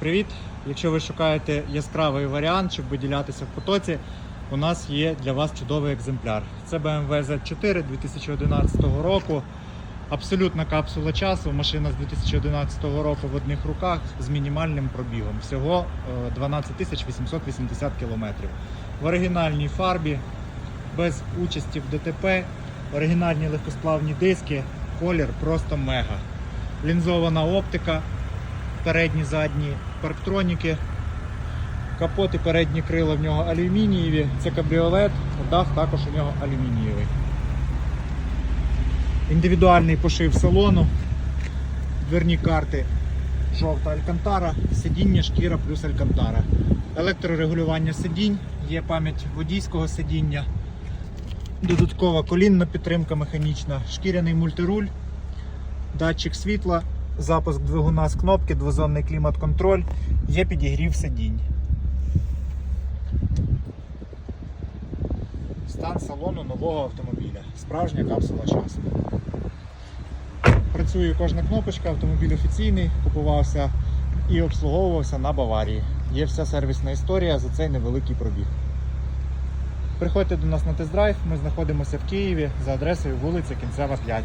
привіт! Якщо ви шукаєте яскравий варіант, щоб виділятися в потоці, у нас є для вас чудовий екземпляр. Це BMW Z4 2011 року. Абсолютна капсула часу. Машина з 2011 року в одних руках з мінімальним пробігом. Всього е, 12 880 км. В оригінальній фарбі, без участі в ДТП, оригінальні легкосплавні диски, колір просто мега. Лінзована оптика, передні, задні парктроніки, капот і передні крила в нього алюмінієві. Це кабріолет, дах також у нього алюмінієвий. Індивідуальний пошив салону, дверні карти, жовта алькантара, сидіння, шкіра плюс алькантара. Електрорегулювання сидінь, є пам'ять водійського сидіння, додаткова колінна підтримка механічна, шкіряний мультируль, датчик світла, запуск двигуна з кнопки, двозонний клімат-контроль, є підігрів сидінь. Стан салону нового автомобіля. Справжня капсула часу. Працює кожна кнопочка, автомобіль офіційний, купувався і обслуговувався на Баварії. Є вся сервісна історія за цей невеликий пробіг. Приходьте до нас на тест-драйв, ми знаходимося в Києві за адресою вулиця Кінцева 5.